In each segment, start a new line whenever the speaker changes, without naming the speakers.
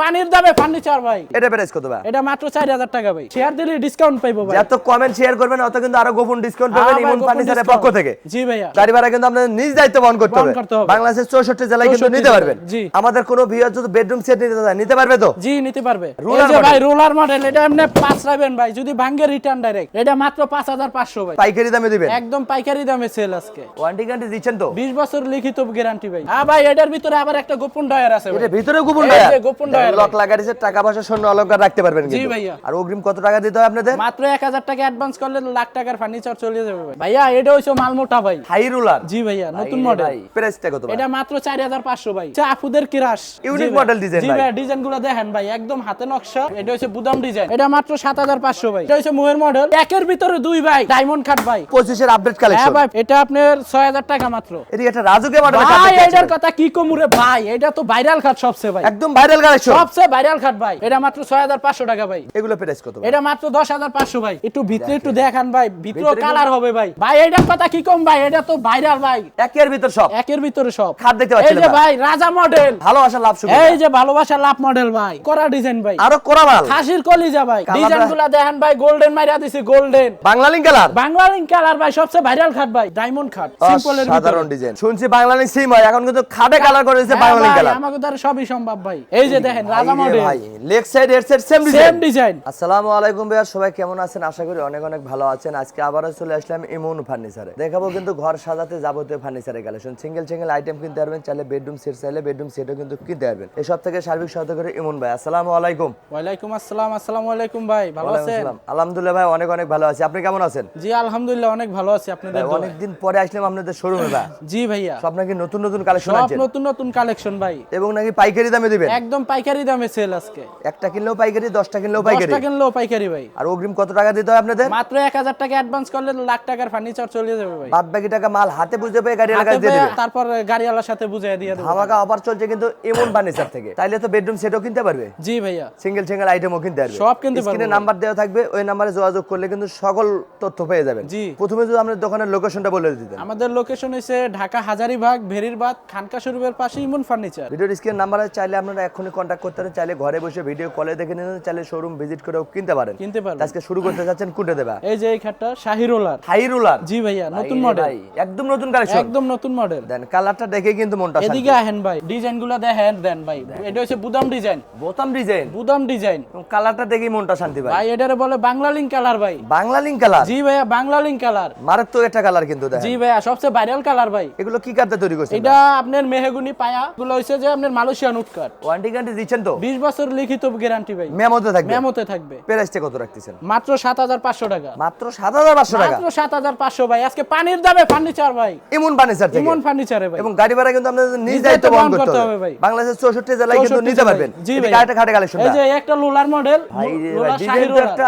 পানির দামে ফার্নিচার ভাই।
এটা প্রাইস কত ভাই?
এটা মাত্র চার হাজার টাকা ভাই। শেয়ার দিলে ডিসকাউন্ট পাইবো ভাই।
যত কমেন্ট শেয়ার করবেন অত কিন্তু আরও গোপন ডিসকাউন্ট পাবেন ইমন ফার্নিচারের পক্ষ থেকে।
জি ভাইয়া।
গাড়ি ভাড়া কিন্তু আপনাদের নিজ দায়িত্ব বহন করতে হবে। বাংলাদেশের চৌষট্টি জেলায় কিন্তু নিতে পারবেন।
জি।
আমাদের কোনো ভিউয়ার যদি বেডরুম সেট নিতে চায় নিতে পারবে তো?
জি নিতে পারবে। এই যে ভাই রোলার মডেল এটা এমনি পাঁচ রাখবেন ভাই। যদি ভাঙ্গে রিটার্ন ডাইরেক্ট এটা মাত্র পাঁচ হাজার পাঁচশো ভাই।
পাইকারি দামে দিবেন?
একদম পাইকারি দামে সেল আজকে।
ওয়ারেন্টি গ্যারান্টি দিচ্ছেন তো?
বিশ বছর লিখিত গ্যারান্টি ভাই। হ্যাঁ ভাই এটার ভিতরে আবার একটা গোপন ডায়ার আছে
এটা ভিতরে গোপন
এই যে গোপন ডয়ার
লক লাগাইছে টাকা পয়সা স্বর্ণ অলংকার রাখতে পারবেন কিন্তু।
ভাইয়া।
আর অগ্রিম কত টাকা দিতে হয় আপনাদের?
মাত্র এক হাজার টাকা অ্যাডভান্স করলে লাখ টাকার ফার্নিচার চলে যাবে ভাই। ভাইয়া এটা হচ্ছে মালমোটা ভাই।
High ruler.
জি ভাইয়া নতুন মডেল
প্রাইসটা কত
এটা মাত্র চার হাজার পাঁচশো ভাই। চা আপুদের কিরাস
Unique model design
জি
ভাই।
ভাই ডিজাইনগুলো দেখেন ভাই একদম হাতে নকশা। এটা হচ্ছে বুদাম ডিজাইন এটা মাত্র সাত হাজার পাঁচশো ভাই। এটা হচ্ছে মোহের মডেল একের ভিতরে দুই ভাই। ডায়মন্ড কাট ভাই।
পঁচিশের আপডেট
হ্যাঁ ভাই এটা আপনার ছয় হাজার টাকা মাত্র।
এদিকে একটা রাজুকে মডেল
ভাই এটার কথা কি কমুরে ভাই? এটা তো ভাইরাল খাট সবচেয়ে ভাই।
একদম ভাইরাল কালেকশন
সবচেয়ে ভাইরাল খাট ভাই। এটা মাত্র ছয় হাজার পাঁচশো টাকা ভাই।
এগুলো প্রাইস কত
এটা মাত্র দশ হাজার পাঁচশো ভাই। একটু ভিতরে একটু দেখান ভাই ভিতরে কালার হবে ভাই। ভাই এটার কথা কি কম ভাই? এটা তো ভাইরাল ভাই।
একের ভিতর সব।
একের ভিতরে সব।
খাট দেখতে
এই যে ভাই রাজা মডেল
ভালোবাসা লাভ শুভ
এই যে ভালোবাসা লাভ মডেল ভাই। করা ডিজাইন ভাই।
আরও করা মাল
খাসির কলিজা ভাই।
কালারটা-
ডিজাইনগুলা দেখেন ভাই গোল্ডেন মাইরা দিছে গোল্ডেন
কালার?
কালার ভাই সবচেয়ে ভাইরাল খাট ভাই। ডায়মন্ড খাট সিম্পল এর
সাধারণ ডিজাইন শুনছি বাংলা লিঙ্ক সিম হয়। এখন কিন্তু খাটে কালার
হ্যাঁ
বাংলা লিঙ্ক কালার।
আমাকে দ্বারা সবই সম্ভব ভাই। এই যে দেখেন রাজা মডেল
ভাই লেগ সাইড এর side same
same
design
design
আসসালামু আলাইকুম ভাইয়া সবাই কেমন আছেন? আশা করি অনেক অনেক ভালো আছেন। আজকে আবারও চলে আসলাম ইমন ফার্নিচারে দেখাবো কিন্তু ঘর সাজাতে যাবতীয় ফার্নিচারের কালেকশন সিঙ্গেল সিঙ্গেল আইটেম কিনতে পারবেন চাইলে বেডরুম সেট চাইলে বেডরুম সেটও কিন্তু কিনতে পারবেন। এসব থেকে সার্বিক সহযোগী ইমন ভাই আসসালামু আলাইকুম
ওয়ালাইকুম আসসালাম আসসালামু আলাইকুম ভাই ভালো আছেন?
আলহামদুলিল্লাহ ভাই অনেক অনেক ভালো আছি। আপনি কেমন আছেন?
জি আলহামদুলিল্লাহ অনেক ভালো আছি আপনাদের
পরে আসলাম আপনাদের শোরুমে ভাই।
জি ভাইয়া।
সব নাকি নতুন নতুন কালেকশন আছে
নতুন নতুন কালেকশন ভাই।
এবং নাকি পাইকারি দামে দিবেন?
একদম পাইকারি দামে সেল আজকে।
একটা কিনলেও পাইকারি দশটা কিনলেও পাইকারি।
দশটা কিনলেও পাইকারি ভাই।
আর অগ্রিম কত টাকা দিতে হয় আপনাদের?
মাত্র এক হাজার টাকা অ্যাডভান্স করলে লাখ টাকার ফার্নিচার চলে যাবে ভাই।
বাদ বাকি টাকা মাল হাতে বুঝে পেয়ে গাড়ি এলাকায় দিয়ে দিবে।
তারপর গাড়িওয়ালার সাথে বুঝিয়ে দিয়ে দেবো।
ধামাকা অফার চলছে কিন্তু এমন ফার্নিচার থেকে। তাইলে তো বেডরুম সেটও কিনতে পারবে?
জি ভাইয়া।
সিঙ্গেল সিঙ্গেল আইটেমও কিনতে পারবে।
সব কিনতে পারব
স্ক্রিনে নাম্বার দেওয়া থাকবে ওই নাম্বারে যোগাযোগ করলে কিন্তু সকল তথ্য পেয়ে যাবেন।
জি।
প্রথমে যদি আপনার দোকানের লোকেশনটা বলে দিতেন।
আমাদের লোকেশন হচ্ছে ঢাকা হাজারিবাগ ভেরিরবাদ খানকা শরীফের পাশে ইমন ফার্নিচার
ভিডিওর স্ক্রিন নাম্বারে চাইলে আপনারা এখনই কন্ট্যাক্ট করতে পারেন চাইলে ঘরে বসে ভিডিও কলে দেখে নিন চাইলে শোরুম ভিজিট করেও কিনতে পারেন।
কিনতে পারবেন।
আজকে শুরু করতে যাচ্ছেন কুটে দেবা।
এই যে এই খাটটা শাহি রোলার।
High ruler?
জি ভাইয়া নতুন মডেল
একদম নতুন কালেকশন
একদম নতুন মডেল
দেন কালারটা দেখে কিন্তু মনটা শান্তি।
এদিকে আহেন ভাই ডিজাইনগুলা দেখেন দেন ভাই এটা হচ্ছে বুদাম ডিজাইন।
বোতাম ডিজাইন?
বুদাম ডিজাইন।
কালারটা দেখেই মনটা শান্তি ভাই।
ভাই এটারে বলে বাংলা লিঙ্ক কালার ভাই।
বাংলা লিঙ্ক কালার
জি ভাইয়া বাংলা লিঙ্ক কালার
মারাত্মক একটা কালার কিন্তু দেখেন
জি ভাইয়া সবচেয়ে ভাইরাল কালার ভাই।
এগুলো কি কাটতে তৈরি করছেন
এটা আপনার মেহগুনি পায়া গুলো হচ্ছে যে আপনার মালয়েশিয়ান উৎকাট
ওয়ারেন্টি গ্যারান্টি দিচ্ছেন তো?
বিশ বছর লিখিত গ্যারান্টি ভাই।
মেমোতে থাকবে?
মেমোতে থাকবে।
প্রাইসটা কত রাখতেছেন?
মাত্র সাত হাজার পাঁচশো টাকা।
মাত্র সাত হাজার পাঁচশো টাকা?
মাত্র সাত হাজার পাঁচশো ভাই। আজকে পানির দামে ফার্নিচার ভাই।
ইমন ফার্নিচার থেকে?
ইমন ফার্নিচারে ভাই।
এবং গাড়ি ভাড়া কিন্তু আপনাদের নিজ দায়িত্ব বহন করতে হবে।
ভাই।
বাংলাদেশের চৌষট্টি জেলায় কিন্তু নিতে পারবেন।
জি ভাই।
কারেক্ট খাটে কালেকশন
এই যে একটা লোলার মডেল
ভাই রে ভাই, design তো একটা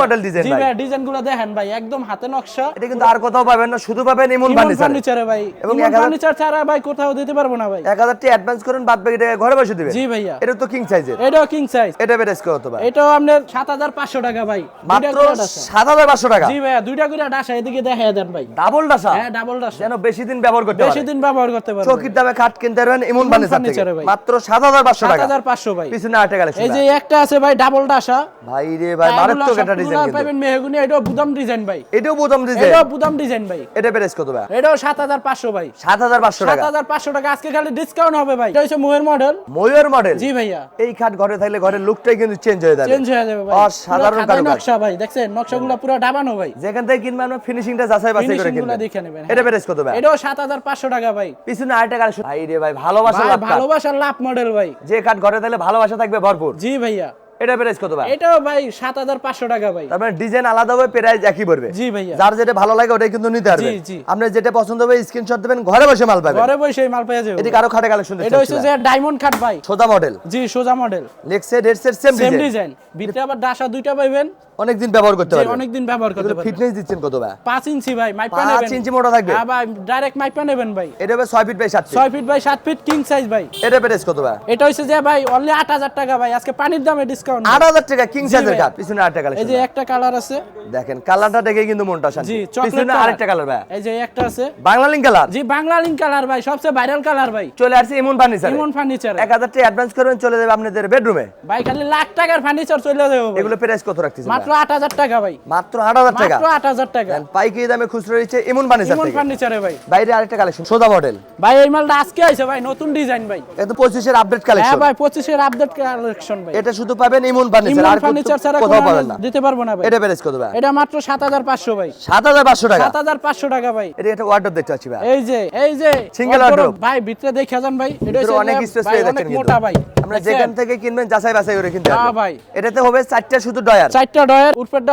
model design
জি
ভাই।
ভাই ডিজাইনগুলো দেখেন ভাই একদম হাতে নকশা।
এটা কিন্তু আর কোথাও পাবেন না শুধু পাবেন ইমন ফার্নিচারে
ভাই।
এবং
ফার্নিচার ছাড়া ভাই কোথাও দিতে পারব না ভাই।
এক হাজার টাকা অ্যাডভান্স করেন বাদ বাকি টাকা ঘরে বসে দিবেন।
জি ভাইয়া।
এটা তো কিং সাইজের
এটাও কিং সাইজ
এটা প্রাইস কত ভাই?
এটাও আপনার সাত হাজার পাঁচশো টাকা ভাই।
মাত্র
করে ডাসা।
সাত হাজার পাঁচশো টাকা?
জি ভাইয়া দুইটা করে ডাসা এদিকে দেখাই দেন ভাই।
ডাবল ডাসা?
হ্যাঁ ডাবল ডাসা।
যেন বেশি দিন ব্যবহার করতে
পারে।
বেশি
দিন ব্যবহার করতে পারবেন
চৌকির দামে খাট কিনতে পারবেন ইমন ফার্নিচার থেকে। মাত্র সাত হাজার পাঁচশো
সাত
টাকা
হাজার পাঁচশো ভাই।
পিছনে আটটা কালেকশন
এই যে একটা আছে ভাই ডাবল ডাসা।
ভাই রে ভাই মারাত্মক একটা ডিজাইন কিন্তু।
পাবেন মেহগুনি এটাও বুদাম ডিজাইন ভাই।
এটাও বোতাম ডিজাইন
এটাও বুদাম ডিজাইন ভাই।
এটা প্রাইস কত ভাই?
এটাও সাত হাজার পাঁচশো ভাই।
সাত হাজার পাঁচশো
সাত
টাকা
হাজার পাঁচশো টাকা আজকে খালি ডিসকাউন্ট হবে ভাই। এটা হচ্ছে মোহের মডেল
ময়ূর মডেল
জি ভাইয়া।
এই খাট ঘরে থাকলে ঘরের লুকটাই কিন্তু চেঞ্জ হয়ে যাবে।
চেঞ্জ হয়ে যাবে ভাই।
অসাধারণ কারুকাজ।
নকশা ভাই দেখছেন? নকশাগুলো পুরো ডাবানো ভাই।
যেখান থেকে কিনবেন আপনার ফিনিশিংটা যাচাই বাছাই করে কিনবেন
দেখে নেবেন
এটা প্রাইস কত ভাই?
এটাও সাত হাজার পাঁচশো টাকা ভাই।
পিছনে আরেকটা কালেকশন ভাই রে ভাই ভালোবাসা লাভ কাট।
ভালোবাসার লাভ মডেল ভাই।
যে খাট ঘরে থাকলে ভালোবাসা থাকবে ভরপুর।
জি ভাইয়া।
এটা প্রাইস কত ভাই?
এটাও ভাই সাত হাজার পাঁচশো টাকা ভাই।
তারপরে ডিজাইন আলাদা হবে প্রাইস একই পড়বে।
জি ভাই
যার যেটা ভালো লাগে ওটাই কিন্তু নিতে পারবেন
জি, জি।
আপনার যেটা পছন্দ হবে স্ক্রিনশট দেবেন ঘরে বসে মাল পাবেন।
ঘরে বসে মাল পেয়ে যাবে।
এটা কারও খাটে কালেকশন
এটা হচ্ছে যে ডায়মন্ড খাট ভাই।
সোজা মডেল
জি সোজা model
leg set head set same
same
design
design ভিতরে আবার ডাসা দুইটা পাইবেন।
অনেকদিন ব্যবহার করতে পারবেন
অনেকদিন ব্যবহার করতে পারবেন
ফিটনেস দিচ্ছেন কত ভাই?
পাঁচ ইঞ্চি ভাই মাইপা নেবেন।
ইঞ্চি মোটা থাকবে।
হ্যাঁ ভাই ডাইরেক্ট মাইপা নেবেন ভাই।
এটা হবে ছয় ফিট বাই সাত ফিট
ছয় ফিট বাই সাত ফিট কিং সাইজ ভাই।
এটা প্রাইস কত ভাই?
এটা হচ্ছে যে ভাই অনলি আট হাজার টাকা ভাই। আজকে পানির দামে ডিসকাউন্ট ডিসকাউন্ট
আট হাজার টাকা কিং সাইজের। কাপ পিছনে আরেকটা
এই যে একটা কালার আছে।
দেখেন কালারটা দেখে কিন্তু মনটা শান্তি।
জি
পিছনে আরেকটা কালার ভাই।
এই যে একটা আছে।
বাংলা লিঙ্ক কালার
জি বাংলা লিঙ্ক কালার ভাই সবচেয়ে ভাইরাল কালার ভাই।
চলে আসছে ইমন ফার্নিচার
ইমন ফার্নিচার
এক হাজার টাকা অ্যাডভান্স করবেন চলে যাবে আপনাদের বেডরুমে
ভাই খালি লাখ টাকার ফার্নিচার চলে যাবে
এগুলো প্রাইস কত রাখতেছেন
মাত্র আট হাজার টাকা ভাই।
মাত্র আট হাজার টাকা?
মাত্র আট হাজার টাকা।
দেন পাইকারি দামে খুচরো দিচ্ছে ইমন ফার্নিচার
ইমন ফার্নিচারে ভাই।
বাইরে আরেকটা কালেকশন সোদা মডেল
ভাই এই মালটা আজকে আইছে ভাই নতুন ডিজাইন ভাই।
একদম পঁচিশের আপডেট
হ্যাঁ
কালেকশন
ভাই পঁচিশের আপডেট কালেকশন ভাই।
এটা শুধু পাবেন ইমন ফার্নিচার আর
ফার্নিচার ছাড়া
কোথাও পাবেন না।
দিতে পারব না ভাই।
এটা প্রাইস কত ভাই
এটা মাত্র সাত হাজার পাঁচশো ভাই।
সাত হাজার পাঁচশো টাকা।
সাত হাজার পাঁচশো টাকা ভাই।
এটা একটা ওয়ার্ডরোব দেখতে পাচ্ছি ভাই।
এই যে এই যে wardrobe,
wardrobe।
ভাই ভিতরে দেখে যান ভাই। এটা
অনেক স্পেস
ভাই,
পেয়ে যাচ্ছেন
মোটা ভাই।
আমরা যেখান থেকে কিনবেন যাচাই বাছাই করে কিনতে
হ্যাঁ
হবে
ভাই।
এটাতে হবে চারটা শুধু ডয়ার
চারটা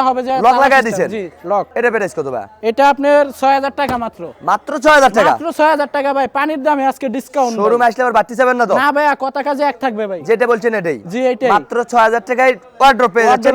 হবে যে
লক লাগাই দিছেন?
জি লক
এটা প্রাইস কত ভাই?
এটা আপনার ছয় হাজার টাকা মাত্র।
মাত্র ছয় হাজার টাকা?
মাত্র ছয় হাজার টাকা ভাই পানির দামে আজকে ডিসকাউন্ট
শোরুমে আসলে আবার বাড়তি যাবেন না তো?
না কথা কাজে এক থাকবে ভাই।
যেটা বলছেন এটাই।
জি এইটাই
মাত্র ছয় হাজার টাকায় ওয়ার্ড্রোব পেয়ে যাচ্ছেন।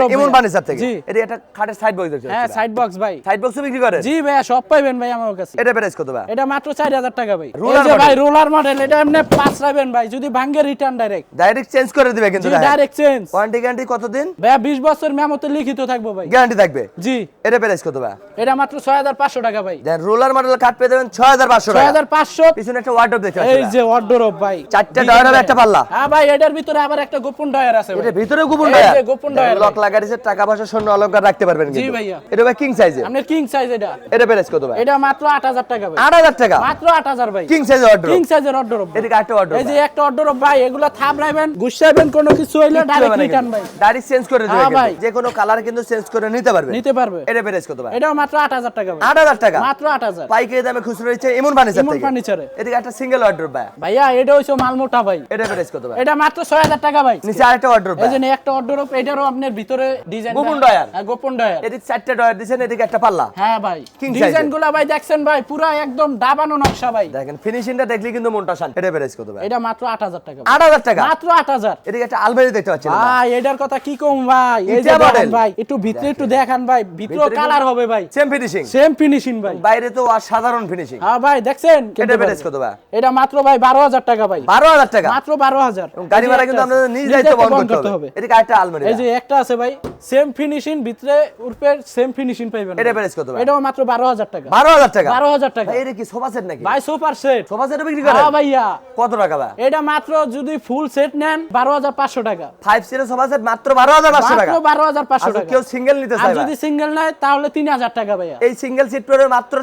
থেকে। এটা একটা খাটের সাইড বক্স
হ্যাঁ সাইড বক্স ভাই।
সাইড বক্স বিক্রি করে
জি ভাইয়া সব পাইবেন ভাই আমার কাছে।
এটা প্রাইস কত ভাই?
এটা মাত্র চার হাজার টাকা ভাই। এই যে ভাই রোলার মডেল এটা এমনি পাঁচ রাখবেন ভাই যদি ভাঙ্গে রিটার্ন ডাইরেক্ট
ডাইরেক্ট চেঞ্জ করে দিবে কিন্তু
জি ডাইরেক্ট চেঞ্জ
ওয়ারেন্টি গ্যারান্টি কতদিন?
ভাইয়া বিশ বছর মেমোতে লিখিত থাকব ভাই।
গ্যারান্টি থাকবে?
জি।
এটা প্রাইস কত ভাই?
এটা মাত্র ছয় হাজার পাঁচশো টাকা ভাই।
দেন রোলার মডেল খাট পেয়ে যাবেন ছয় হাজার পাঁচশো
ছয়
টাকা
হাজার পাঁচশো।
পিছনে একটা ওয়ার্ড্রোব দেখতে
এই যে অর্ডার ভাই।
চারটা ডয়ার হবে, একটা পাল্লা।
হ্যাঁ ভাই এটার ভিতরে আবার একটা গোপন ডয়ার আছে ভাই।
এটা ভিতরে গোপন
এই
ডয়ার
যে গোপন ডয়ার
লক লাগাই দিয়েছে টাকা পয়সা স্বর্ণ অলংকার রাখতে পারবেন কিন্তু।
ভাইয়া।
এটা ভাই কিং সাইজে
আপনার কিং সাইজ এটা।
এটা প্রাইস কত ভাই?
এটা মাত্র আট হাজার টাকা ভাই।
আট হাজার টাকা।
মাত্র আট হাজার ভাই।
কিং সাইজ অর্ডার
কিং সাইজের অর্ডার
এদিকে একটা অর্ডার
এই যে একটা অর্ডার ভাই এগুলা থাপড়াইবেন গুছাইবেন কোনো কিছু হইলে ডাইরেক্ট রিটার্ন ভাই।
ডাইরেক্ট চেঞ্জ করে দিবে
হ্যাঁ।
যে কোনো কালার কিন্তু চেঞ্জ করে নিতে পারবে।
নিতে পারবে।
এটা প্রাইস কত ভাই?
এটাও মাত্র আট হাজার টাকা ভাই।
আট হাজার টাকা?
মাত্র আট হাজার।
পাইকারি দামে খুচরো রয়েছে এমন ফার্নিচার থেকে।
ফার্নিচারে
এদিকে একটা সিঙ্গেল অর্ডার ভাই।
ভাইয়া এটা হইছে মালমোটা ভাই।
এটা প্রাইস কত ভাই?
এটা মাত্র ছয় হাজার টাকা ভাই।
নিচে আরেকটা অর্ডার
এই
ভাই
জন্য একটা অর্ডার এটারও আপনার ভিতরে ডিজাইন
গোপন ডয়ার।
গোপন ডয়ার
এদিকে চারটা ডয়ার দিয়েছেন এদিকে একটা পাল্লা।
হ্যাঁ ভাই। ডিজাইন। গুলা ভাই দেখছেন ভাই পুরা একদম ডাবানো নকশা ভাই।
দেখেন ফিনিশিংটা দেখলে কিন্তু মনটা শান্ত। এটা প্রাইস কত ভাই?
এটা মাত্র আট হাজার টাকা ভাই।
আট হাজার টাকা?
মাত্র আট হাজার।
এদিকে একটা আলমারি দেখতে পাচ্ছেন
ভাই এটার কথা কি কম ভাই? এই যে
model।
ভাই। একটু ভিতরে একটু দেখান। ভাই ভিতরে কালার হবে ভাই।
সেম ফিনিশিং
সেম ফিনিশিং ভাই।
বাইরে তো অসাধারণ ফিনিশিং
হ্যাঁ ভাই দেখছেন?
এটা প্রাইস কত ভাই?
এটা মাত্র ভাই বারো হাজার টাকা ভাই।
বারো হাজার টাকা?
মাত্র বারো হাজার।
এবং গাড়ি ভাড়া কিন্তু আপনাদের নিজ দায়িত্ব বহন করতে হবে। এদিকে আরেকটা আলমারি
এই যে একটা আছে ভাই সেম ফিনিশিং ভিতরে উর্পের সেম ফিনিশিং পাইবেন
এটা প্রাইস কত ভাই?
এটাও মাত্র বারো হাজার টাকা।
বারো হাজার টাকা?
বারো হাজার টাকা।
এটা কি সোফা সেট নাকি?
ভাই সুপার সেট
সোফা সেট বিক্রি করে
হ্যাঁ ভাইয়া।
কত টাকা ভাই?
এটা মাত্র যদি ফুল সেট নেন বারো হাজার পাঁচশো টাকা।
ফাইভ সিটের সোফা সেট মাত্র বারো হাজার পাঁচশো টাকা।
মাত্র বারো হাজার পাঁচশো
আচ্ছা,
টাকা
কেউ সিঙ্গেল নিতে
আর
চায়
যদি সিঙ্গেল নেয় তাহলে তিন হাজার টাকা ভাইয়া।
এই সিঙ্গেল সিট পড়বে মাত্র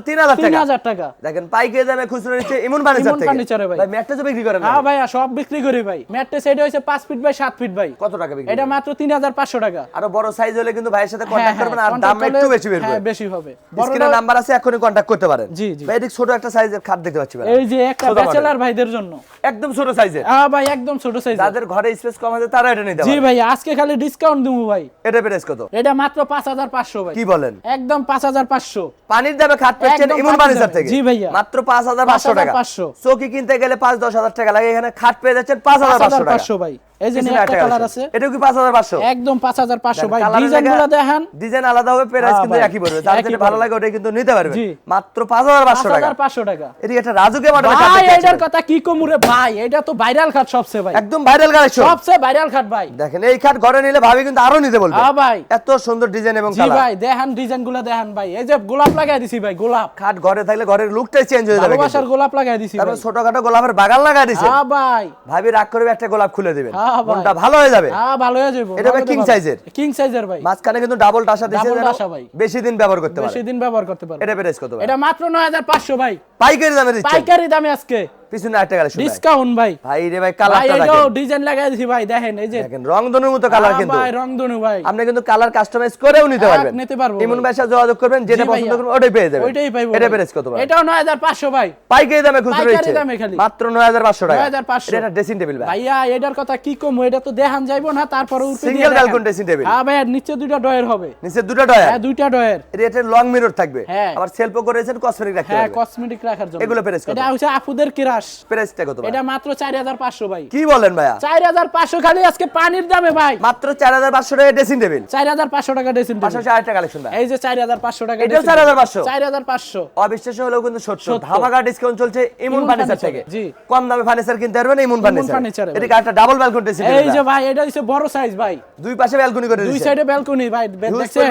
টাকা। দেখেন পাইকারি দামে খুচরো নিচ্ছে ইমন ফার্নিচার
ইমন ফার্নিচারে ভাই।
বিক্রি করেন
হ্যাঁ ভাইয়া সব বিক্রি করি ভাই। ম্যাট্রেস এটা ফিট বাই ফিট ভাই।
কত টাকা বিক্রি
এটা মাত্র তিন হাজার পাঁচশো টাকা।
আরও বড় সাইজ হলে কিন্তু ভাইয়ের সাথে
হ্যাঁ, হ্যাঁ,
করবেন আর দাম একটু বেশি বের
হ্যাঁ বেশি হবে।
স্ক্রিনে নাম্বার আছে এখনই করতে পারেন।
জি, জি।
ভাই ছোট একটা সাইজের খাট দেখতে পাচ্ছি
এই যে একটা ব্যাচেলার ভাইদের জন্য।
একদম ছোট সাইজের
হ্যাঁ ভাই একদম ছোট সাইজ
যাদের ঘরে স্পেস কম আছে তারা এটা নিতে
জি ভাই আজকে খালি ডিসকাউন্ট দেবো ভাই।
এটা প্রাইস কত?
এটা মাত্র পাঁচ হাজার পাঁচশো
কি বলেন?
একদম পাঁচ হাজার পাঁচশো।
পানির দামে খাট
পেয়েছেন
ইমন ফার্নিচার থেকে?
জি ভাইয়া।
মাত্র পাঁচ হাজার পাঁচশো টাকা।
পাঁচশো।
চৌকি কিনতে গেলে পাঁচ দশ হাজার টাকা লাগে এখানে খাট পেয়ে যাচ্ছেন পাঁচ হাজার
পাঁচশো ভাই। এই যে একটা কালার
কালার
আছে।
এটাও কি পাঁচ হাজার পাঁচশো?
একদম পাঁচ হাজার পাঁচশো ভাই।
কালারের
ডিজাইন
জায়গায়-
গুলো দেখেন।
ডিজাইন আলাদা হবে প্রাইস কিন্তু একই পড়বে যার যেটা ভালো লাগে ওটা কিন্তু নিতে পারবে মাত্র পাঁচ হাজার
পাঁচ
পাঁচশো টাকা।
হাজার পাঁচশো টাকা।
এদিকে একটা রাজুকে মডেল
ভাই এটার কথা কি কমুরে ভাই? এটা তো ভাইরাল খাট সবচেয়ে ভাই।
একদম ভাইরাল কালেকশন
সবচেয়ে ভাইরাল খাট ভাই।
দেখেন এই খাট ঘরে নিলে ভাবি কিন্তু আরও নিতে বলবে।
হ্যাঁ ভাই।
এত সুন্দর ডিজাইন এবং
জি ভাই দেখেন ডিজাইনগুলা দেখেন ভাই। এই যে গোলাপ লাগাই দিছি ভাই গোলাপ।
খাট ঘরে থাকলে ঘরের লুকটাই চেঞ্জ হয়ে যাবে
ভালোবাসার গোলাপ লাগাই দিছি
তারপর ছোটখাটো গোলাপের বাগান লাগা দিছি।
হ্যাঁ ভাই।
ভাবি রাগ করবে একটা গোলাপ খুলে দিবেন। মনটা ভালো হয়ে যাবে।
হ্যাঁ ভালো হয়ে যাবে।
এটা কিং সাইজের
কিং সাইজের ভাই।
মাঝখানে কিন্তু ডাবল টাসা
দিয়েছে
ডাবল
টাসা ভাই।
বেশি দিন ব্যবহার করতে পারবে
বেশি দিন ব্যবহার করতে পারবে
এটা প্রাইস কত ভাই?
এটা মাত্র নয় হাজার পাঁচশো ভাই।
পাইকারি দামে দিচ্ছি
পাইকারি দামে আজকে।
পিছনে কালেকশন
ডিসকাউন্ট ভাই।
ভাই রে ভাই
ভাই
কালারটা দেখেন।
ডিজাইন লাগাই দিছি ভাই দেখেন এই যে
দেখেন রংধনুর মতো কালার কিন্তু।
ভাই রংধনু ভাই।
আপনি কিন্তু কালার কাস্টমাইজ করেও নিতে পারবেন।
নিতে পারব
ইমন
ভাই।
সাথে যোগাযোগ করবেন যেটা পছন্দ করবেন ওটাই পেয়ে যাবেন।
ওইটাই পাইবো
এটা প্রাইস কত ভাই?
এটাও নয় হাজার পাঁচশো ভাই।
পাইকারি দামে খুচরো মাত্র 9500 টাকা।
9500
এটা ড্রেসিং টেবিল ভাই।
ভাইয়া এটার কথা কি কম এটা তো দেখান যাইবো না তারপরে
Single
দেখান।
balcony dressing table।
হ্যাঁ ভাইয়া নিচে দুইটা ডয়ের হবে।
নিচে দুটো ডয়ার
হ্যাঁ দুইটা ডয়ের
এটা লং মিরর থাকবে।
হ্যাঁ।
আবার সেলফও করেছেন কসমেটিক রাখতে
হ্যাঁ কসমেটিক রাখার জন্য।
এগুলো প্রাইস কত?
এটা হচ্ছে আপুদের কিরা
প্রাইসটা কত
এটা মাত্র চার হাজার পাঁচশো ভাই।
কি বলেন ভাইয়া?
চার হাজার পাঁচশো খালি আজকে পানির দামে ভাই।
মাত্র চার হাজার পাঁচশো টাকা ড্রেসিং টেবিল
চার হাজার পাঁচশো টাকা ড্রেসিং
পাশাপাশি আরেকটা কালেকশন ভাই।
এই যে চার হাজার পাঁচশো টাকা
এটাও 4,500?
চার হাজার পাঁচশো।
অবিশ্বাস্য হলেও কিন্তু সত্য। ধামাকা ডিসকাউন্ট চলছে ইমুন ফার্নিচার থেকে।
জি।
কম দামে ফার্নিচার কিনতে পারবেন ইমুন ফার্নিচার এটা। একটা ডাবল ব্যালকনি ড্রেসিং
এই যে ভাই এটা হচ্ছে বড় সাইজ ভাই।
দুই পাশে ব্যালকনি করে
দুই সাইডে ব্যালকনি ভাই দেখছেন?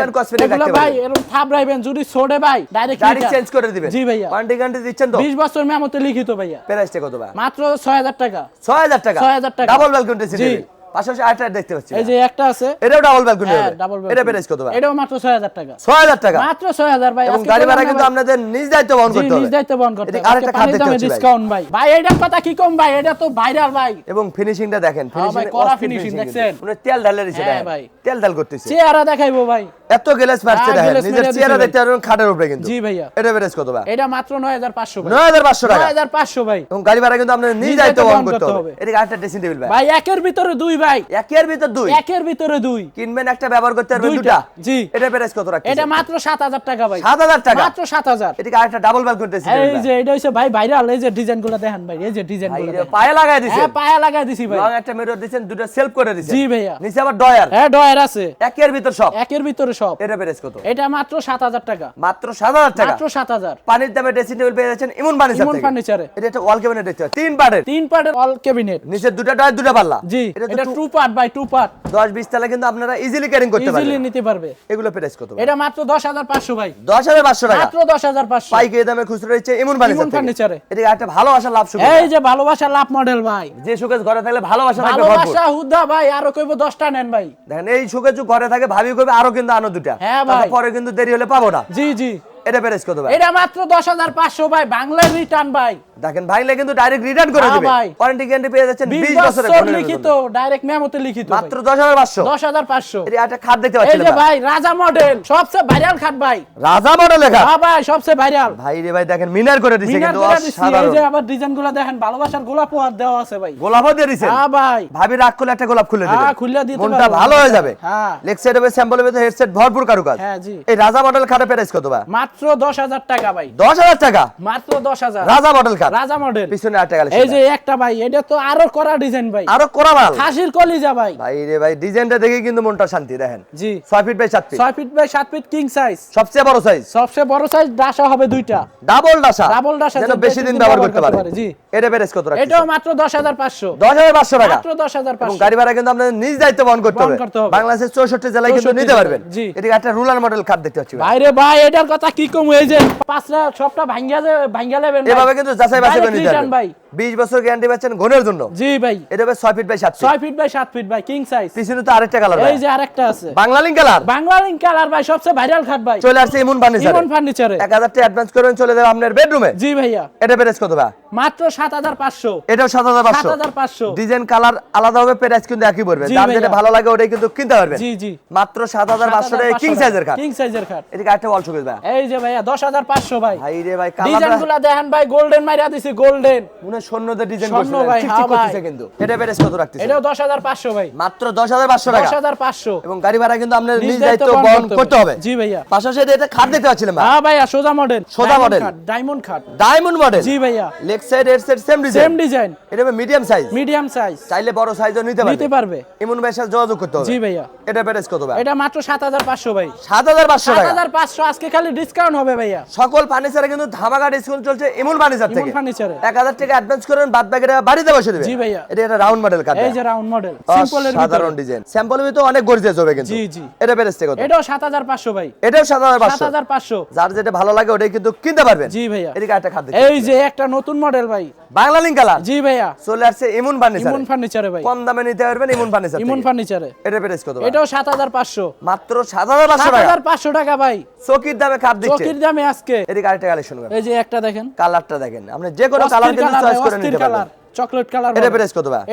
ভাই এরকম থাপ যদি ছোড়ে ভাই ডাইরেক্ট
চেঞ্জ করে দিবেন।
জি ভাইয়া।
ওয়ারেন্টি গ্যারান্টি দিচ্ছেন তো?
20 বছর মেমোতে লিখিত ভাইয়া।
প্রাইসটা কত ভাই
মাত্র 6000 টাকা
6000 টাকা
6,000 টাকা।
Double balcony. টেবিল পাশাপাশি আরেকটা দেখতে পাচ্ছি
এই যে একটা আছে।
এটাও ডাবল ব্যালকনি
হ্যাঁ
হবে।
ডাবল
এটা প্রাইস কত ভাই?
এটাও মাত্র 6000 টাকা।
6000 টাকা।
মাত্র 6000 ভাই
এবং গাড়ি ভাড়া কিন্তু আপনাদের নিজ দায়িত্ব বহন করতে হবে।
নিজ দায়িত্ব বহন করতে হবে।
আরেকটা
আজকে
দেখতে পাচ্ছি
ডিসকাউন্ট ভাই। ভাই এটার কথা কি কম ভাই? এটা তো ভাইরাল ভাই।
এবং ফিনিশিংটা দেখেন।
ভাই,
ফিনিশিং
দেখছেন?
উনি তেল ঢালে দিছে
ভাই।
তেল ঢাল করতেছে।
চেহারা দেখাইবো ভাই।
এত গ্লাস মারছে
হ্যাঁ,
দেখেন। নিজের চেহারা দেখতে পারবেন খাটের উপরে কিন্তু।
জি ভাইয়া।
এটা প্রাইস কত ভাই?
এটা মাত্র 9500 ভাই।
9500 টাকা।
9500 ভাই।
এবং গাড়ি ভাড়া কিন্তু আপনাদের নিজ
নিজ
দায়িত্ব বহন করতে হবে।
হবে।
আরেকটা ড্রেসিং টেবিল ভাই।
ভাই একের ভিতরে দুই ভাই।
একের ভিতর দুই।
একের ভিতরে দুই।
কিনবেন একটা ব্যবহার করতে পারবেন দুটা
জি।
এটা প্রাইস কত রাখছেন
এটা মাত্র 7000 টাকা ভাই।
7000 টাকা?
মাত্র 7000
এদিকে আরেকটা ডাবল ব্যালকনি ড্রেসিং
এই যে এটা হচ্ছে ভাই ভাইরাল এই যে ডিজাইনগুলো দেখেন ভাই এই যে ডিজাইনগুলো
রে, পায়ে লাগায় দিছেন।
হ্যাঁ পায়া লাগাই দিছি ভাই।
লং একটা মিরর দিছেন দুটো সেলফ করে দিছেন।
জি ভাইয়া।
নিচে আবার ডয়ার
হ্যাঁ ডয়ার আছে।
একের ভিতর সব।
একের ভিতরে সব।
এটা প্রাইস কত?
এটা মাত্র 7000 টাকা।
মাত্র 7000 টাকা।
মাত্র 7000
পানির দামে ড্রেসিং টেবিল পেয়ে যাচ্ছেন ইমন ফার্নিচার
ইমন ফার্নিচারে
এটা একটা ওয়াল ক্যাবিনেট দেখতে তিন পার্টের
তিন পার্টের অল ক্যাবিনেট
নিচে দুটো ডয়ার দুটো পাল্লা।
জি
এটা
two part by two part
10 20 তলা কিন্তু আপনারা ইজিলি ক্যারিং করতে
ইজিলি নিতে পারবে।
এগুলো প্রাইস কত
এটা মাত্র 10500 ভাই।
10500 টাকা।
মাত্র 10500
পাইকারি দামে খুচরো রয়েছে ফার্নিচার
ইমন ফার্নিচারে।
এটা একটা ভালোবাসা লাভ
এই যে ভালোবাসা লাভ মডেল ভাই।
যে সুকেশ ঘরে থাকলে ভালোবাসা থাকবে ভরপুর।
ভালোবাসা হুদা ভাই আরও কইবো 10টা নেন ভাই।
দেখেন এই সুকেশ ঘরে থাকে ভাবি কইবে আরও কিন্তু আনো দুটা
হ্যাঁ ভাই।
পরে কিন্তু দেরি হলে পাবো না।
জি জি।
এটা প্রাইস কত ভাই
এটা মাত্র 10500 ভাই বাংলার রিটার্ন ভাই।
দেখেন ভাইলে কিন্তু ডাইরেক্ট রিটার্ন করে
হ্যাঁ
দিবে।
ভাই।
ওয়ারেন্টি গ্যারান্টি পেয়ে যাচ্ছেন
20
20 বছরের
বছর
ঘরের
লিখিত ডাইরেক্ট মেমোতে লিখিত
মাত্র 10500
10500
এটা একটা খাট দেখতে
এই যে ভাই রাজা মডেল সবচেয়ে ভাইরাল খাট ভাই।
রাজা মডেল লেখা
হ্যাঁ ভাই সবচেয়ে ভাইরাল
ভাই রে ভাই দেখেন মিনার করে দিছে কিন্তু
দিছি, এই যে আবার ডিজাইনগুলো দেখেন ভালোবাসার গোলাপ আর দেওয়া আছে ভাই।
গোলাপও দিয়ে দিছেন?
হ্যাঁ ভাই।
ভাবি রাগ করলে একটা গোলাপ খুলে দিবেন।
হ্যাঁ, খুলে দিতে
মনটা ভালো হয়ে যাবে।
হ্যাঁ।
লেগ হবে হেডসেট ভরপুর কারুকাজ।
হ্যাঁ জি।
এই রাজা মডেল খাটে প্রাইস কত ভাই।
মাত্র 10000 টাকা ভাই।
10000 টাকা?
মাত্র 10000
রাজা মডেল খাট
রাজা মডেল
পিছনে
এই যে একটা ভাই এটা তো আরও করা ডিজাইন ভাই।
আরও করা মাল?
খাসির কলিজা ভাই।
ভাই রে ভাই ডিজাইনটা দেখে কিন্তু মনটা শান্তি দেখেন।
জি।
6 feet by 7 feet
6 feet by 7 feet king size
সবচেয়ে বড় সাইজ
সবচেয়ে বড় সাইজ ডাসা হবে দুইটা।
ডাবল ডাসা?
Double ডাসা
যেন বেশি দিন ব্যবহার করতে পারে।
জি।
এটা প্রাইস কত রাখছেন
এটাও মাত্র 10500
10500 টাকা?
মাত্র 10500
এবং গাড়ি ভাড়া কিন্তু আপনাদের নিজ দায়িত্ব বহন করতে হবে। বাংলাদেশের 64 জেলায় কিন্তু
64
নিতে পারবেন।
জি।
এদিকে একটা রুলার মডেল খাট দেখতে পাচ্ছি ভাই।
ভাইরে ভাই এটার কথা কি কম হয়ে যায় পাঁচটা সবটা ভাঙ্গিয়া ভাঙ্গিয়া নেবেন ভাই।
এভাবে কিন্তু যাচাই বাছাই করে নিতে
হবে। ভাই।
20 বছর গ্যারান্টি পাচ্ছেন ঘনের জন্য।
জি ভাই।
এটা হবে 6 feet by 7 feet
6 feet by 7 feet ভাই কিং সাইজ
পিছনে তো আরেকটা কালার
এই যে আরেকটা আছে।
Bangla link colour
Bangla link colour ভাই সবচেয়ে ভাইরাল খাট ভাই।
চলে আসছে ইমন ফার্নিচার
ইমন ফার্নিচারে
1000 টাকা অ্যাডভান্স করবেন চলে যাবে আপনার বেডরুমে
জি ভাইয়া।
এটা প্রাইস কত ভাই?
মাত্র 7500
এটাও 7500
7500
ডিজাইন কালার আলাদা হবে প্রাইস কিন্তু একই পড়বে।
ভাইয়া।
যেটা ভালো লাগে ওটাই কিন্তু কিনতে পারবেন।
জি জি।
মাত্র 7500 টাকা কিং সাইজের খাট।
কিং সাইজের খাট।
এদিকে একটা ওয়াল শোকেস ভাই।
এই যে ভাইয়া 10500 ভাই
ভাই। রে ভাই
ডিজাইন
কালারটা
গুলা দেখেন ভাই গোল্ডেন মাইরা দিছি গোল্ডেন
মনে স্বর্ণতে ডিজাইন করছে
ভাই,
ঠিক করতেছে কিন্তু। এটা কত রাখতেছে।
এটাও 10500 ভাই।
মাত্র 10500 টাকা।
10500
এবং গাড়ি ভাড়া কিন্তু আপনার
নিজ
দায়িত্ব
বহন
করতে হবে।
জি ভাইয়া।
পাশাপাশি এটা- খাট ভাই।
হ্যাঁ ভাইয়া সোজা মডেল
সোজা model।
ডায়মন্ড খাট।
ডায়মন্ড মডেল
জি ভাইয়া।
Leg side head side same
same
design
design
এটা মিডিয়াম সাইজ
মিডিয়াম সাইজ
চাইলে বড় সাইজও নিতে
নিতে
পারবে।
পারবে
ইমন ভাইয়ের সাথে যোগাযোগ করতে হবে।
জি ভাইয়া।
এটা প্রাইস কত ভাই?
এটা মাত্র 7500 ভাই।
7500 টাকা।
7500 আজকে খালি ডিসকাউন্ট হবে ভাইয়া।
সকল ফার্নিচারে কিন্তু ধামাকা ডিসকাউন্ট চলছে ইমন ফার্নিচার
ইমন
থেকে।
ফার্নিচারে
1000 টাকা অ্যাডভান্স করেন বাদ বাকিটা বাড়িতে বসে দিবেন
জি ভাইয়া।
এটা একটা রাউন্ড মডেল কাট
এই যে রাউন্ড মডেল সিম্পলের
সাধারণ ডিজাইন স্যাম্পলের ভিতরে অনেক গর্জিয়াস হবে কিন্তু।
জি, জি।
এটা প্রাইস কত?
এটাও 7500 ভাই।
এটাও 7500
7500
যার যেটা ভালো লাগে ওটাই কিন্তু কিনতে পারবেন।
জি ভাইয়া।
এদিকে একটা খাদ্য
এই যে একটা নতুন মডেল ভাই।
বাংলা লিঙ্ক কালার
জি ভাইয়া।
চলে আসছে ইমন ফার্নিচার
ইমন ফার্নিচারে ভাই।
কম দামে নিতে পারবেন ইমন ফার্নিচার
ইমন ফার্নিচারে
এটা প্রাইস কত
এটাও 7500
মাত্র 7500 টাকা।
7500 টাকা ভাই।
চকির দামে খাট দিচ্ছে।
চকির দামে আজকে।
এদিকে আরেকটা কালেকশন
এই যে একটা দেখেন।
কালারটা দেখেন। আপনি যে কোনো কালার কিন্তু
কালার
চয়েস
ভাই,
করে
অস্থির
নিতে
কালার
পারবেন
চকলেট কালার
এটা প্রাইস কত ভাই?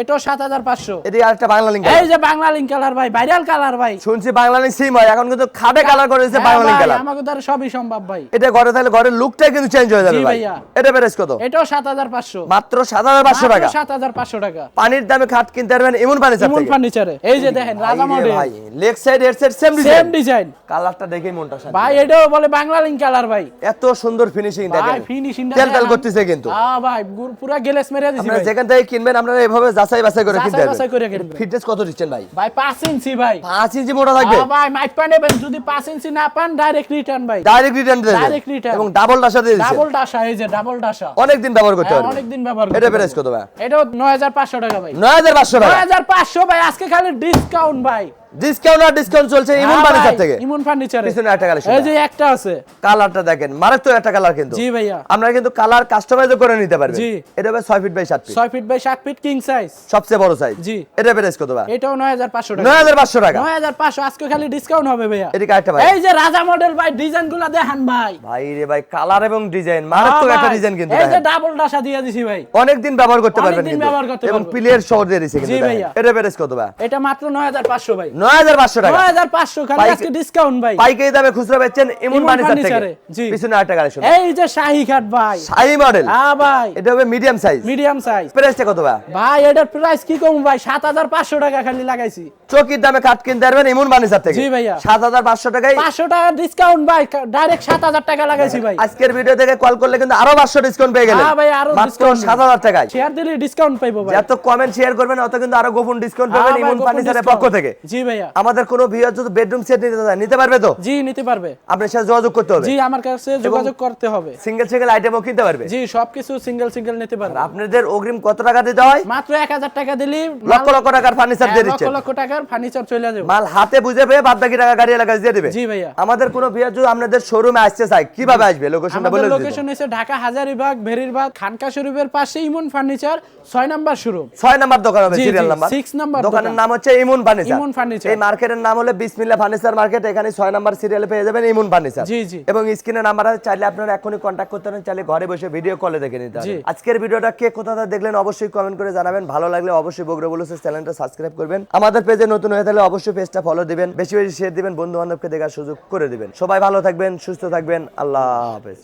হাজার পাঁচশো।
এদিকে আরেকটা বাংলা লিঙ্ক
এই যে বাংলা লিঙ্ক কালার ভাই ভাইরাল কালার ভাই।
শুনছি বাংলা লিঙ্ক সিম হয় এখন কিন্তু খাবে কালার করে
হ্যাঁ
বাংলা লিঙ্ক
ভাই,
কালার
আমাকে দ্বারা সবই সম্ভব ভাই।
এটা ঘরে থাকলে ঘরের লুকটাই কিন্তু চেঞ্জ হয়ে যাবে ভাই। এটা প্রাইস কত?
হাজার পাঁচশো।
মাত্র সাত হাজার পাঁচশো টাকা।
সাত হাজার পাঁচশো টাকা।
পানির দামে খাট কিনতে পারবেন এমন
ফার্নিচারে এই যে দেখেন রাজা মডেল
ভাই leg side head side same
same
design
design
কালারটা দেখেই মনটা শান্তি।
ভাই এটাও বলে বাংলা লিঙ্ক কালার ভাই।
এত সুন্দর ফিনিশিং
ভাই ফিনিশিং
তেল তেল করতেছে কিন্তু।
হ্যাঁ ভাই পুরা গেলেস মেরে দিছি ভাই।
যেখান থেকে কিনবেন আপনারা এভাবে যাচাই বাছাই করে কিনতে
যাচাই করে
পারবেন
কিনবেন।
ফিটনেস কত দিচ্ছেন ভাই?
ভাই 5 ইঞ্চি ভাই।
5 ইঞ্চি মোটা থাকবে?
হ্যাঁ ভাই মাইক পান নেবেন যদি 5 ইঞ্চি না পান ডাইরেক্ট রিটার্ন ভাই।
ডাইরেক্ট রিটার্ন দেন
ডাইরেক্ট রিটার্ন
এবং ডাবল ডাশা দিয়ে
ডাবল ডাশা এই যে ডাবল ডাশা
অনেক দিন ব্যবহার করতে পারবেন।
অনেক দিন ব্যবহার
এটা প্রাইস কত ভাই?
হাজার পাঁচশো টাকা ভাই।
নয় হাজার পাঁচশো
নয়
টাকা
হাজার পাঁচশো ভাই আজকে খালি ডিসকাউন্ট ভাই।
ডিসকাউন্ট আর ডিসকাউন্ট চলছে ইমন
হ্যাঁ
ফার্নিচার থেকে।
ইমন ফার্নিচারে
পিছনে একটা কালেকশন
এই যে একটা আছে।
কালারটা দেখেন মারাত্মক একটা কালার কিন্তু।
জি ভাইয়া।
আমরা কিন্তু কালার কাস্টমাইজও করে নিতে পারবেন।
জি।
এটা হবে ছয় ফিট বাই সাত ফিট
ছয় ফিট বাই সাত ফিট কিং সাইজ
সবচেয়ে বড় সাইজ
জি।
এটা প্রাইস কত ভাই?
এটাও নয় হাজার পাঁচশো টাকা।
নয় হাজার পাঁচশো টাকা।
নয় হাজার পাঁচশো আজকে খালি ডিসকাউন্ট হবে ভাইয়া।
এদিকে আরেকটা ভাই?
এই যে রাজা মডেল ভাই ডিজাইনগুলা দেখান ভাই।
ভাই রে ভাই কালার এবং ডিজাইন মারাত্মক
হ্যাঁ
একটা ডিজাইন কিন্তু
এই যে ডাবল ডাসা দিয়ে দিছি ভাই।
অনেক দিন ব্যবহার করতে
অনেক
পারবেন
দিন
কিন্তু।
ব্যবহার করতে
এবং প্লেয়ার দিয়ে কিন্তু
জি ভাইয়া।
এটা প্রাইস কত ভাই?
এটা মাত্র নয় হাজার পাঁচশো ভাই।
টাকা।
খালি আজকে ডিসকাউন্ট ভাই।
পাইকারি দামে খুচরা বেচছেন এমন
ইমন
ফার্নিচার থেকে।
জি।
পিছনে আরেকটা কালেকশন
এই যে শাহি খাট ভাই।
শাহি মডেল
হ্যাঁ ভাই।
এটা হবে মিডিয়াম সাইজ
মিডিয়াম সাইজ
প্রাইসটা কত ভাই?
ভাই এটার প্রাইস কি কম ভাই? সাত হাজার পাঁচশো টাকা খালি লাগাইছি।
চকির দামে কিনতে পারবেন এমন ফার্নিচার থেকে।
জি ভাইয়া।
টাকায়
টাকা ডিসকাউন্ট ভাই ডাইরেক্ট সাত হাজার টাকা লাগাইছি ভাই।
আজকের ভিডিও থেকে কল করলে কিন্তু আরও পাঁচশো ডিসকাউন্ট পেয়ে গেলেন।
হ্যাঁ ভাই, আরও
মাত্র টাকায়।
শেয়ার দিলে ডিসকাউন্ট পাইবো ভাই।
যত কমেন্ট শেয়ার করবেন অত কিন্তু আরও গোপন ডিসকাউন্ট পাবেন
গোপন
ফার্নিচারের পক্ষ থেকে।
জি ভাইয়া।
আমাদের কোনো ভিউয়ার যদি বেডরুম সেট নিতে চায় নিতে পারবে তো?
জি নিতে পারবে।
আপনার সাথে যোগাযোগ করতে হবে।
জি আমার কাছে যোগাযোগ করতে হবে।
সিঙ্গেল সিঙ্গেল আইটেমও কিনতে পারবে?
জি সবকিছু সিঙ্গেল সিঙ্গেল নিতে পারবে।
আপনাদের অগ্রিম কত টাকা দিতে হয়?
মাত্র এক হাজার টাকা দিলি
লক্ষ লক্ষ টাকার ফার্নিচার দিয়ে
দিচ্ছে
লক্ষ
লক্ষ টাকার ফার্নিচার চলে যাবে।
মাল হাতে বুঝে পেয়ে বাদ বাকি টাকা গাড়ি এলাকায় দিয়ে দিবে।
জি ভাইয়া।
আমাদের কোনো ভিউয়ার যদি আপনাদের শোরুমে আসতে চায় কীভাবে আসবে? লোকেশনটা বলে দিন
লোকেশন হচ্ছে ঢাকা হাজারিবাগ ভেরিরবাগ খানকা শরীফের পাশে ইমন ফার্নিচার ছয় নাম্বার শোরুম
ছয় নাম্বার দোকান হবে সিরিয়াল নাম্বার
six number
দোকানের নাম হচ্ছে ইমুন ফার্নিচার
ইমন ফার্নিচার।
এই মার্কেটের নাম হলো বিসমিল্লাহ ফার্নিচার মার্কেট। এখানে ছয় নাম্বার সিরিয়ালে পেয়ে যাবেন ইমুন ফার্নিচার।
জি, জি।
এবং স্ক্রিনে নাম্বার আছে চাইলে আপনারা এখনই কন্ট্যাক্ট করতে পারেন চাইলে ঘরে বসে ভিডিও কলে দেখে নিতে পারেন। আজকের ভিডিওটা কে কোথা থেকে দেখলেন অবশ্যই কমেন্ট করে জানাবেন। ভালো লাগলে অবশ্যই বগরে বলুসের চ্যানেলটা সাবস্ক্রাইব করবেন। আমাদের পেজে নতুন হয়ে থাকলে অবশ্যই পেজটা ফলো দিবেন। বেশি বেশি শেয়ার দিবেন বন্ধু বান্ধবকে দেখার সুযোগ করে দিবেন। সবাই ভালো থাকবেন সুস্থ থাকবেন। আল্লাহ হাফেজ।